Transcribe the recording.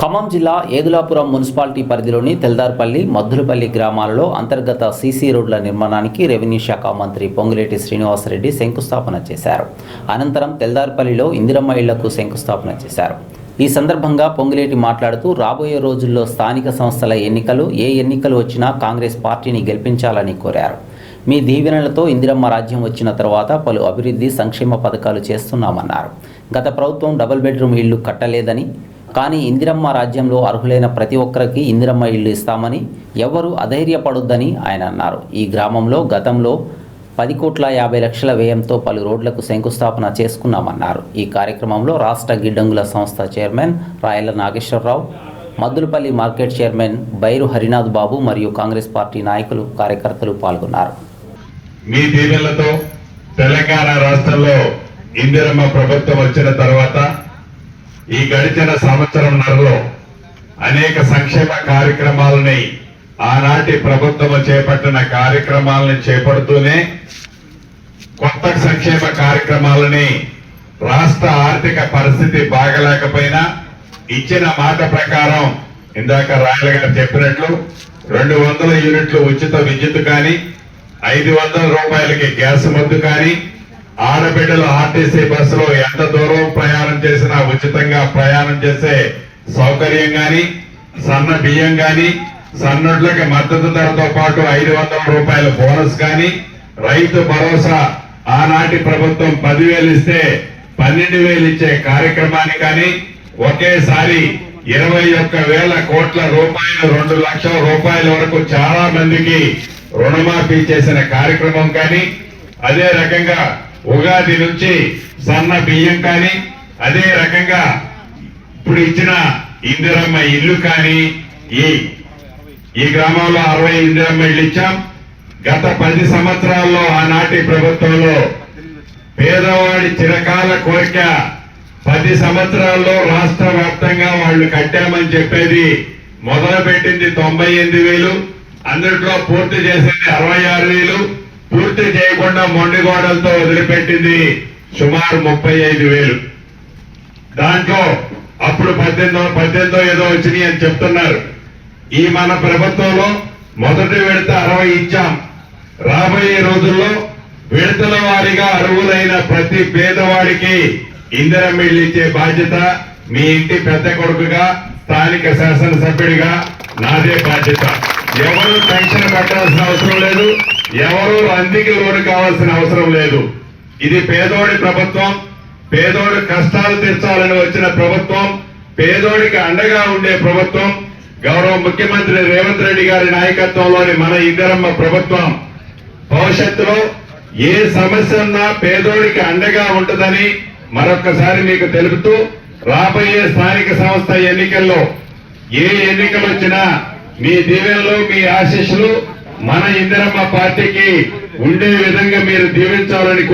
ఖమ్మం జిల్లా ఏదులాపురం మున్సిపాలిటీ పరిధిలోని తెల్దార్పల్లి మద్దులపల్లి గ్రామాలలో అంతర్గత సీసీ రోడ్ల నిర్మాణానికి రెవెన్యూ శాఖ మంత్రి పొంగులేటి శ్రీనివాసరెడ్డి శంకుస్థాపన చేశారు. అనంతరం తెల్దార్పల్లిలో ఇందిరమ్మ ఇళ్ళకు శంకుస్థాపన చేశారు. ఈ సందర్భంగా పొంగులేటి మాట్లాడుతూ రాబోయే రోజుల్లో స్థానిక సంస్థల ఎన్నికలు ఏ ఎన్నికలు వచ్చినా కాంగ్రెస్ పార్టీని గెలిపించాలని కోరారు. మీ దీవెనలతో ఇందిరమ్మ రాజ్యం వచ్చిన తర్వాత పలు అభివృద్ధి సంక్షేమ పథకాలు చేస్తున్నామన్నారు. గత ప్రభుత్వం డబుల్ బెడ్రూమ్ ఇళ్ళు కట్టలేదని కానీ ఇందిరమ్మ రాజ్యంలో అర్హులైన ప్రతి ఒక్కరికి ఇందిరమ్మ ఇల్లు ఇస్తామని ఎవరు అధైర్యపడొద్దని ఆయన అన్నారు. ఈ గ్రామంలో గతంలో పది కోట్ల యాభై లక్షల వ్యయంతో పలు రోడ్లకు శంకుస్థాపన చేసుకున్నామన్నారు. ఈ కార్యక్రమంలో రాష్ట్ర గిడ్డంగుల సంస్థ chairman Rayala Nageswararao Maddulapalli market chairman Bairu Harinath Babu మరియు కాంగ్రెస్ పార్టీ నాయకులు కార్యకర్తలు పాల్గొన్నారు. మీ తెలంగాణ రాష్ట్రంలో ఇందిరమ్మ ప్రభుత్వం వచ్చిన తర్వాత ఈ గడిచిన సంవత్సరంన్నరలో అనేక సంక్షేమ కార్యక్రమాలని ఆనాటి ప్రభుత్వం చేపట్టిన కార్యక్రమాలను చేపడుతూనే కొత్త సంక్షేమ కార్యక్రమాలని రాష్ట్ర ఆర్థిక పరిస్థితి బాగలేకపోయినా ఇచ్చిన మాట ప్రకారం ఇందాక రాయల గారు చెప్పినట్లు రెండు వందల యూనిట్లు ఉచిత విద్యుత్ కానీ ఐదు వందల రూపాయలకి గ్యాస్ మద్దు కానీ ఆడబిడ్డలు ఆర్టీసీ బస్సులో ఎంత దూరం ప్రయాణం చేసినా ఉచితంగా ప్రయాణం చేసే సౌకర్యం కానీ సన్న బియ్యం కానీ సన్నడ్లకి మద్దతు ధరతో పాటు ఐదు వందల రూపాయల బోనస్ కానీ రైతు భరోసా ఆనాటి ప్రభుత్వం పదివేలు ఇస్తే పన్నెండు వేలు ఇచ్చే కార్యక్రమాన్ని కానీ ఒకేసారి ఇరవై ఒక్క వేల కోట్ల రూపాయలు రెండు లక్షల రూపాయల వరకు చాలా మందికి రుణమాఫీ చేసిన కార్యక్రమం కానీ అదే రకంగా ఉగాది నుంచి సన్న బియ్యం కానీ అదే రకంగా ఇప్పుడు ఇచ్చిన ఇందిరమ్మ ఇల్లు కానీ ఈ ఈ గ్రామంలో అరవై ఇందిరమ్మ ఇల్లు ఇచ్చాం. గత పది సంవత్సరాల్లో ఆనాటి ప్రభుత్వంలో పేదవాడి చిరకాల కోరిక పది సంవత్సరాల్లో రాష్ట్ర వ్యాప్తంగా వాళ్ళు కట్టామని చెప్పేది మొదలు పెట్టింది తొంభై ఎనిమిది వేలు అందులో పూర్తి చేసింది అరవై ఆరు వేలు. పూర్తి చేయకుండా మొండిగోడలతో వదిలిపెట్టింది సుమారు ముప్పై ఐదు వేలు. దాంట్లో అప్పుడు పద్దెనిమిదో పద్దెనిమిదో ఏదో వచ్చినాయి అని చెప్తున్నారు. ఈ మన ప్రభుత్వంలో మొదటి విడత అరవై ఇచ్చాం. రాబోయే రోజుల్లో విడతల వారిగా అర్హులైన ప్రతి పేదవాడికి ఇందిరం ఇల్లు ఇచ్చే బాధ్యత మీ ఇంటి పెద్ద కొడుకుగా స్థానిక శాసనసభ్యుడిగా నాదే బాధ్యత. ఎవరు పెన్షన్ కట్టాల్సిన అవసరం లేదు. ఎవరు రందికి లోను కావాల్సిన అవసరం లేదు. ఇది పేదోడి ప్రభుత్వం పేదోడి కష్టాలు తీర్చాలని వచ్చిన ప్రభుత్వం పేదోడికి అండగా ఉండే ప్రభుత్వం గౌరవ ముఖ్యమంత్రి రేవంత్ రెడ్డి గారి నాయకత్వంలోని మన ఇద్దరమ్మ ప్రభుత్వం. భవిష్యత్తులో ఏ సమస్య ఉన్నా పేదోడికి అండగా ఉంటుందని మరొకసారి మీకు తెలుపుతూ రాబోయే స్థానిక సంస్థ ఎన్నికల్లో ఏ ఎన్నికలు వచ్చినా మీ దీవెనలు మీ ఆశీస్సులు మన ఇందిరమ్మ పార్టీకి ఉండే విధంగా మీరు దీవించాలని